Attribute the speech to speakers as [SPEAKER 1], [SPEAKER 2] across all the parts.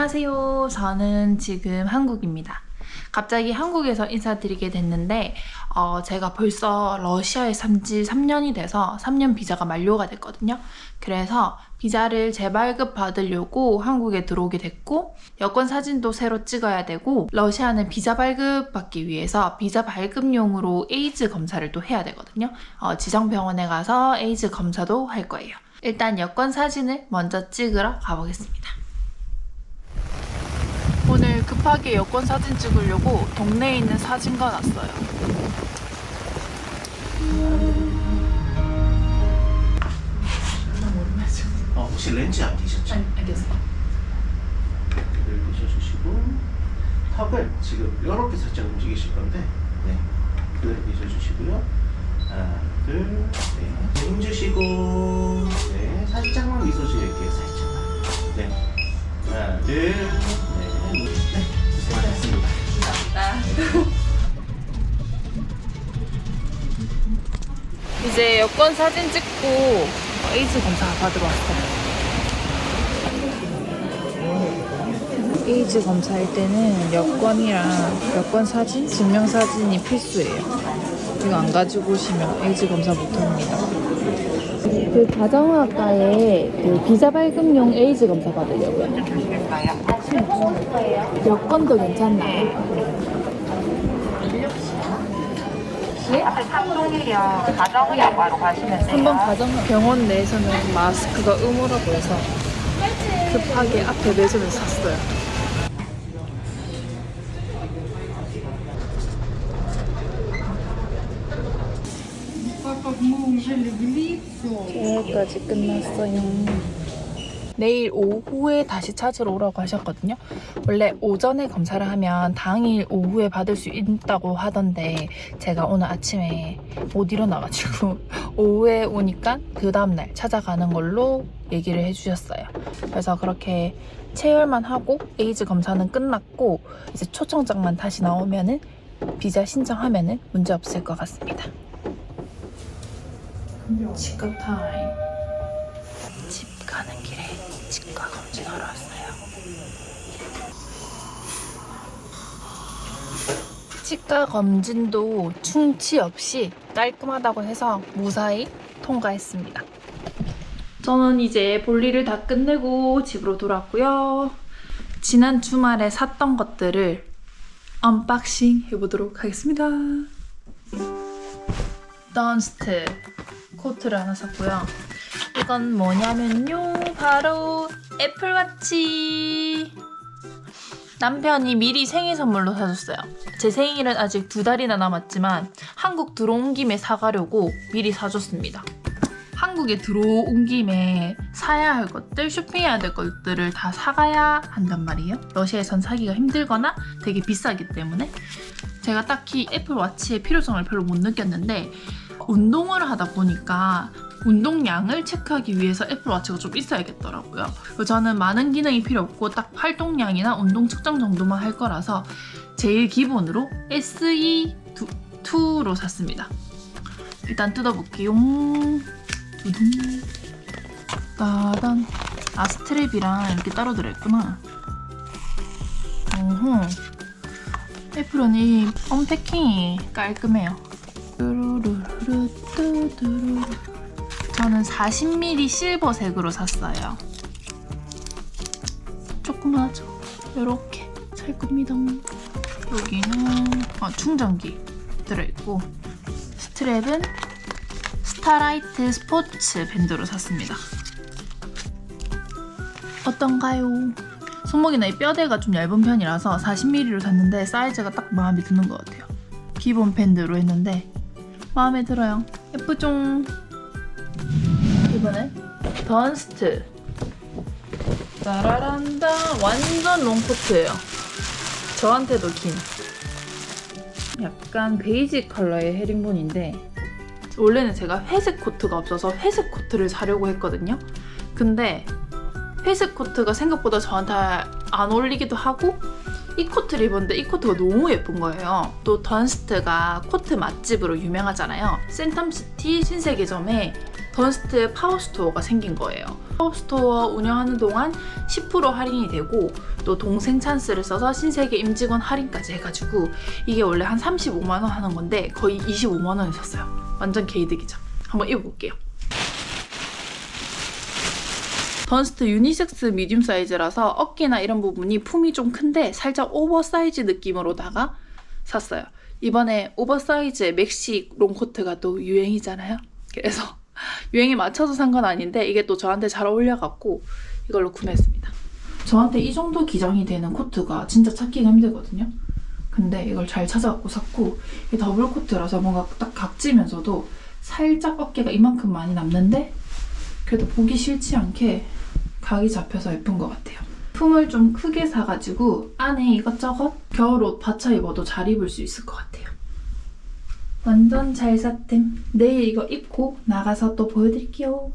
[SPEAKER 1] 안녕하세요. 저는 지금 한국입니다. 갑자기 한국에서 인사드리게 됐는데, 어, 제가 벌써 러시아에 산지 3년이 돼서 3년 비자가 만료가 됐거든요. 그래서 비자를 재발급 받으려고 한국에 들어오게 됐고, 여권 사진도 새로 찍어야 되고, 러시아는 비자 발급 받기 위해서 비자 발급용으로 에이즈 검사를 또 해야 되거든요. 어, 지정병원에 가서 에이즈 검사도 할 거예요. 일단 여권 사진을 먼저 찍으러 가보겠습니다. 급하게 여권 사진 찍으려고 동네에 있는 사진관 왔어요.
[SPEAKER 2] 어, 혹시 렌즈 안 끼셨죠?
[SPEAKER 1] 알겠어.
[SPEAKER 2] 를 끼셔주시고 턱을 지금 이렇게 살짝 움직이실 건데 네, 그대로 끼셔주시고요 하나 둘 네. 힘 주시고 네, 살짝만 미소 지을게요 살짝만 네 하나 둘 네 네, 고생하셨습니다
[SPEAKER 1] 이제 여권 사진 찍고 에이즈 검사 받으러 왔어요. 에이즈 검사할 때는 여권이랑 여권 사진, 증명 사진이 필수예요. 이거 안 가지고 오시면 에이즈 검사 못 합니다. 그 가정학과에 그 비자 발급용 에이즈 검사 받으려고요. 여권도 괜찮나요?
[SPEAKER 3] 앞에 삼동이요 가정의학과로 가시면 돼요.
[SPEAKER 1] 한번 가정 병원 내에서는 마스크가 의무라 보여서 급하게 앞에 매점을 샀어요. 계획까지 끝났어요. 내일 오후에 다시 찾으러 오라고 하셨거든요. 원래 오전에 검사를 하면 당일 오후에 받을 수 있다고 하던데 제가 오늘 아침에 못 일어나가지고 오후에 오니까 그 다음날 찾아가는 걸로 얘기를 해주셨어요. 그래서 그렇게 체열만 하고 에이즈 검사는 끝났고 이제 초청장만 다시 나오면은 비자 신청하면은 문제 없을 것 같습니다. 치과 타임. 집 가는 길에 치과 검진하러 왔어요. 치과 검진도 충치 없이 깔끔하다고 해서 무사히 통과했습니다. 저는 이제 볼일을 다 끝내고 집으로 돌아왔고요. 지난 주말에 샀던 것들을 언박싱 해보도록 하겠습니다. 던스트 코트를 하나 샀고요. 이건 뭐냐면요. 바로 애플워치. 남편이 미리 생일 선물로 사줬어요. 제 생일은 아직 두 달이나 남았지만 한국 들어온 김에 사가려고 미리 사줬습니다. 한국에 들어온 김에 사야 할 것들, 쇼핑해야 될 것들을 다 사가야 한단 말이에요. 러시아에선 사기가 힘들거나 되게 비싸기 때문에 제가 딱히 애플워치의 필요성을 별로 못 느꼈는데 운동을 하다 보니까 운동량을 체크하기 위해서 애플워치가 좀 있어야겠더라고요. 저는 많은 기능이 필요 없고 딱 활동량이나 운동 측정 정도만 할 거라서 제일 기본으로 SE2로 샀습니다. 일단 뜯어볼게요. 따단. 아, 스트랩이랑 이렇게 따로 들어있구나. 어허. 애플원이 언패킹이 깔끔해요. 뚜루루루 뚜두루루. 저는 40ml 실버색으로 샀어요. 조그마하죠? 이렇게 살 겁니다. 여기는 아, 충전기 들어있고 스트랩은 스타라이트 스포츠 밴드로 샀습니다. 어떤가요? 손목이나 이 뼈대가 좀 얇은 편이라서 40ml로 샀는데 사이즈가 딱 마음에 드는 것 같아요. 기본 밴드로 했는데 마음에 들어요. 예쁘죠? 이번엔 던스트 따라란다 완전 롱코트예요. 저한테도 긴 약간 베이지 컬러의 헤링본인데 원래는 제가 회색 코트가 없어서 회색 코트를 사려고 했거든요. 근데 회색 코트가 생각보다 저한테 안 어울리기도 하고 이 코트를 입었는데 이 코트가 너무 예쁜 거예요. 또 던스트가 코트 맛집으로 유명하잖아요. 센텀시티 신세계점에 던스트 파워스토어가 생긴 거예요. 파워스토어 운영하는 동안 10% 할인이 되고 또 동생 찬스를 써서 신세계 임직원 할인까지 해가지고 이게 원래 한 35만 원 하는 건데 거의 25만 원에 샀어요. 완전 개이득이죠. 한번 입어볼게요. 던스트 유니섹스 미디움 사이즈라서 어깨나 이런 부분이 품이 좀 큰데 살짝 오버사이즈 느낌으로다가 샀어요. 이번에 오버사이즈의 맥시 롱코트가 또 유행이잖아요. 그래서 유행에 맞춰서 산 건 아닌데 이게 또 저한테 잘 어울려갖고 이걸로 구매했습니다. 저한테 이 정도 기장이 되는 코트가 진짜 찾기가 힘들거든요. 근데 이걸 잘 찾아갖고 샀고 이 더블 코트라서 뭔가 딱 각지면서도 살짝 어깨가 이만큼 많이 남는데 그래도 보기 싫지 않게 각이 잡혀서 예쁜 것 같아요. 품을 좀 크게 사가지고 안에 이것저것 겨울옷 받쳐 입어도 잘 입을 수 있을 것 같아요. 완전 잘 샀템. 내일 이거 입고 나가서 또 보여드릴게요.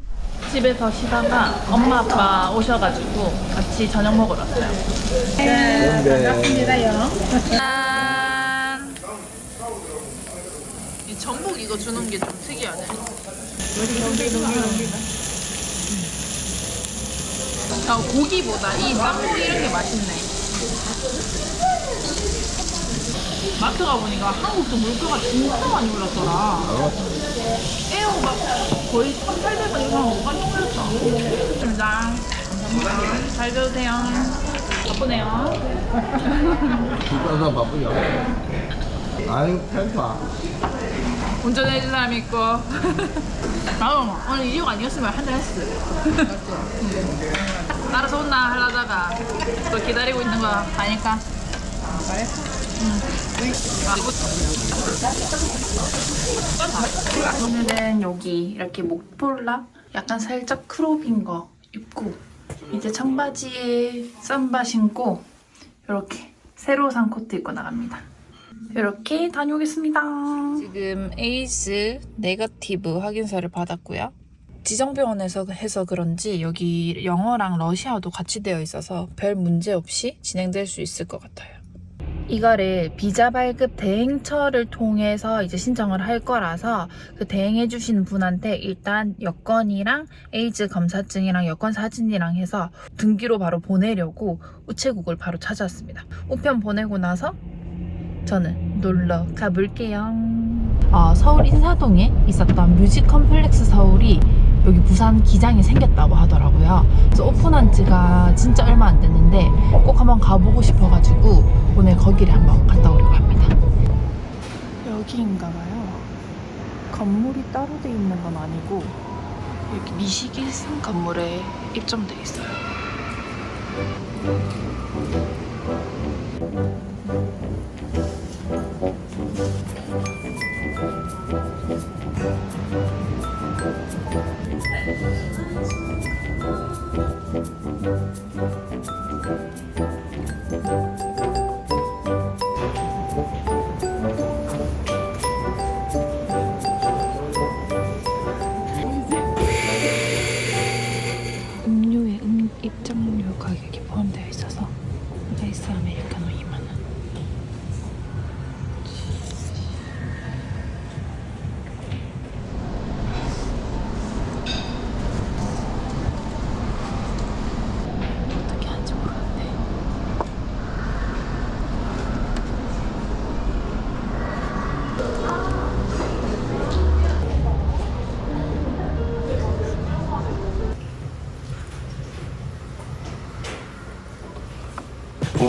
[SPEAKER 1] 집에서 쉬다가 엄마 아빠 오셔가지고 같이 저녁 먹으러 왔어요. 반갑습니다요. 짠. 이 전복 이거 주는 게 좀 특이하네. 아, 고기보다 이 쌈고기 이런 게 맛있네. 마트 가보니까 한국도 물가가 진짜 많이 올랐더라. 에어 막 거의 1,800원 이상 하고 깜짝 놀랐다. 감사합니다. 감사합니다. 잘 드세요. 바쁘네요.
[SPEAKER 4] 진짜 바쁘냐? 아유, 펜파.
[SPEAKER 1] 운전해준 사람 있고. 나도 오늘 이유가 아니었으면 한잔 했어. 따라서 온나 하려다가 또 기다리고 있는 거 아니까. 오늘은 여기 이렇게 목폴라 약간 살짝 크롭인 거 입고 이제 청바지에 쌈바 신고 이렇게 새로 산 코트 입고 나갑니다. 이렇게 다녀오겠습니다. 지금 에이스 네거티브 확인서를 받았고요. 지정병원에서 해서 그런지 여기 영어랑 러시아도 같이 되어 있어서 별 문제 없이 진행될 수 있을 것 같아요. 이거를 비자 발급 대행처를 통해서 이제 신청을 할 거라서 그 대행해 주신 분한테 일단 여권이랑 에이즈 검사증이랑 여권 사진이랑 해서 등기로 바로 보내려고 우체국을 바로 찾아왔습니다. 우편 보내고 나서 저는 놀러 가볼게요. 아, 서울 인사동에 있었던 뮤직 컴플렉스 서울이 여기 부산 기장이 생겼다고 하더라고요. 그래서 오픈한 지가 진짜 얼마 안 됐는데 꼭 한번 가보고 싶어가지고 오늘 거기를 한번 갔다 오려고 합니다. 여기인가 봐요. 건물이 따로 돼 있는 건 아니고 여기 미식일성 건물에 입점돼 있어요.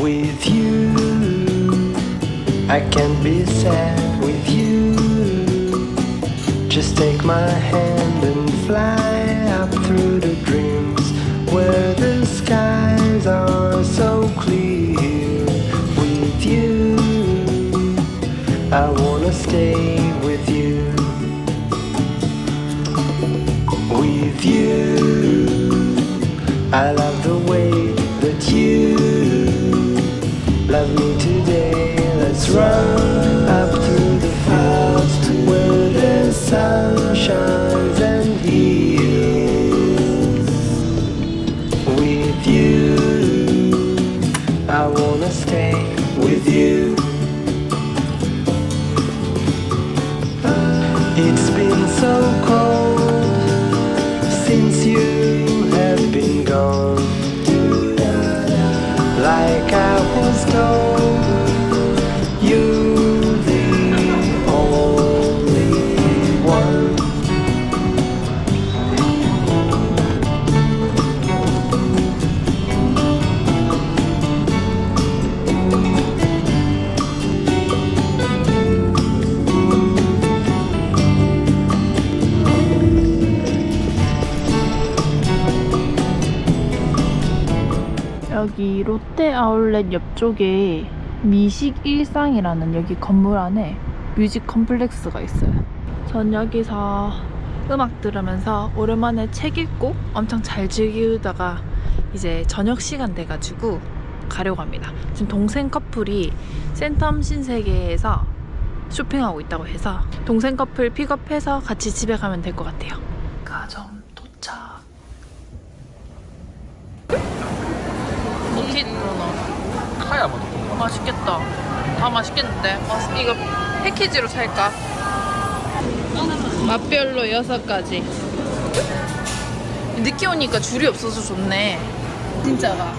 [SPEAKER 5] With you, I can't be sad with you. Just take my hand and fly up through the dreams where the skies are so clear. With you, I wanna stay so cold.
[SPEAKER 1] 여기 롯데 아울렛 옆쪽에 미식 일상이라는 여기 건물 안에 뮤직 컴플렉스가 있어요. 전 여기서 음악 들으면서 오랜만에 책 읽고 엄청 잘 즐기다가 이제 저녁 시간 돼가지고 가려고 합니다. 지금 동생 커플이 센텀 신세계에서 쇼핑하고 있다고 해서 동생 커플 픽업해서 같이 집에 가면 될 것 같아요. 가정 도착. 노티로 넣어.
[SPEAKER 6] 카야 뭐 넣고
[SPEAKER 1] 맛있겠다. 다 맛있겠는데? 어, 이거 패키지로 살까? 맛별로 여섯 가지. 늦게 오니까 줄이 없어서 좋네. 진짜가.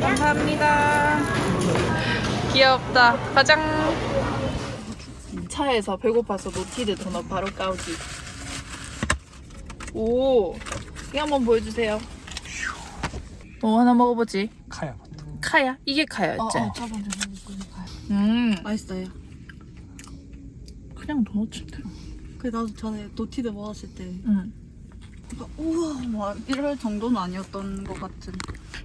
[SPEAKER 1] 감사합니다. 귀엽다. 가장. 차에서 배고파서 노티드 도넛 바로 까오기. 오, 이거 한번 보여주세요. 뭐 하나 먹어보지.
[SPEAKER 6] 카야 뭐
[SPEAKER 1] 카야? 이게 카야였지?
[SPEAKER 7] 어,
[SPEAKER 1] 음,
[SPEAKER 7] 맛있어요.
[SPEAKER 1] 그냥 도넛인데.
[SPEAKER 7] 그 나도 전에 도티드 먹었을 때
[SPEAKER 1] 음.
[SPEAKER 7] 막 우와 막 이럴 정도는 아니었던 것 같은.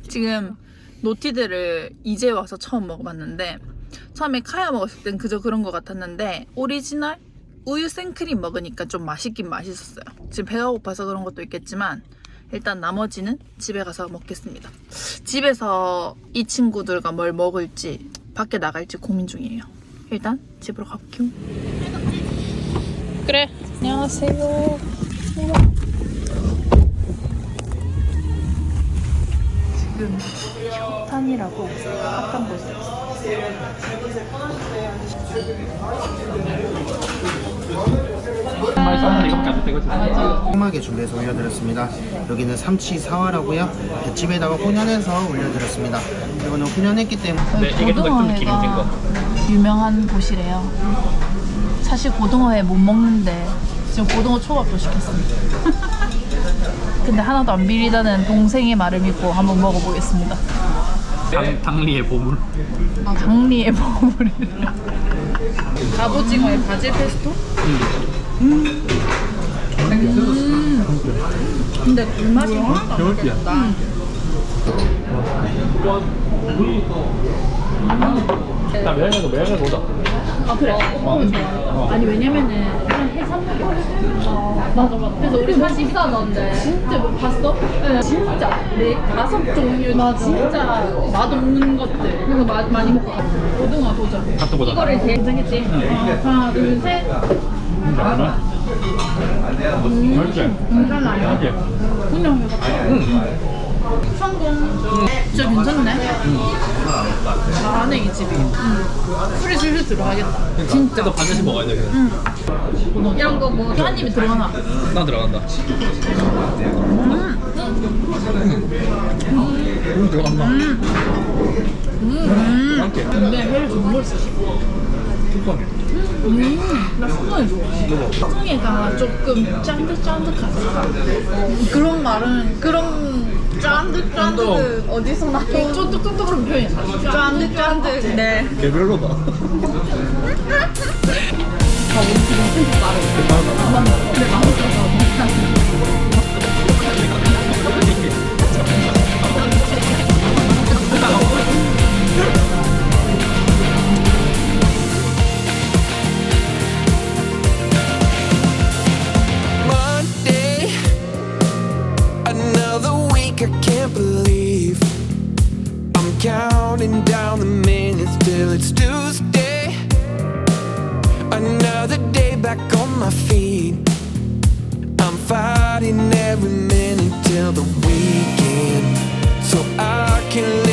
[SPEAKER 1] 지금 노티드를 이제 와서 처음 먹어봤는데 처음에 카야 먹었을 땐 그저 그런 것 같았는데 오리지널 우유 생크림 먹으니까 좀 맛있긴 맛있었어요. 지금 배가 고파서 그런 것도 있겠지만 일단 나머지는 집에 가서 먹겠습니다. 집에서 이 친구들과 뭘 먹을지 밖에 나갈지 고민 중이에요. 일단 집으로 가볼게요. 그래. 안녕하세요. 지금 협탄이라고 핫한 곳에 있어.
[SPEAKER 6] 정
[SPEAKER 2] 꼼꼼하게 준비해서 올려드렸습니다. 여기는 삼치 사활하고요. 볏집에다가 혼연해서 올려드렸습니다. 이거는 혼연했기 때문에
[SPEAKER 6] 네, 이게 좀더 좀 기름진 거
[SPEAKER 1] 유명한 곳이래요. 사실 고등어회 못 먹는데 지금 고등어 초밥도 시켰습니다. 근데 하나도 안 비리다는 동생의 말을 믿고 한번 먹어보겠습니다.
[SPEAKER 6] 당, 당리의 보물
[SPEAKER 1] 강리의 버무리를. 갑오징어의 바질 페스토? 음. 근데 굴맛이 하나도 안
[SPEAKER 6] 겨울비야. 나 매형에도 매형에 보자
[SPEAKER 1] 아 그래? 어. 아니 왜냐면은 그냥 해산물이 맛있어 맞아 맞아 그래서 우리 사실 비싸던데 진짜 뭐 봤어? 네. 진짜 네 다섯 종류 맞아. 진짜 맛없는 것들 그래서 마, 많이 먹고 갔어 고등어 도전
[SPEAKER 6] 핫도 보자
[SPEAKER 1] 이거를 제일 괜찮겠지? 하나 둘셋
[SPEAKER 6] 얼마? 맛있지?
[SPEAKER 1] 장난 아니야
[SPEAKER 6] 맛있지?
[SPEAKER 1] 그냥 해봤어 성공 진짜 괜찮네 잘하네 이 집이. 응. 술이 슬슬 들어가겠다. 진짜.
[SPEAKER 6] 또 반드시 먹어야 돼 그냥.
[SPEAKER 1] 이런 거뭐 한 입에 들어가나?
[SPEAKER 6] 나 들어간다. 음. 들어간다. 맛있게
[SPEAKER 1] 근데 회를 정말 쓰시
[SPEAKER 6] 뚜껑에
[SPEAKER 1] 음, 나 수건을 좋아해. 수건이가 조금 짠득짠득하다.
[SPEAKER 7] 그런 말은 그런 짠득짠득 어디서 나?
[SPEAKER 1] 쫀득 쫀득한 표현이 나.
[SPEAKER 7] 짠득짠득. 네.
[SPEAKER 6] 개별로다
[SPEAKER 5] my feet. I'm fighting every minute till the weekend, so I can.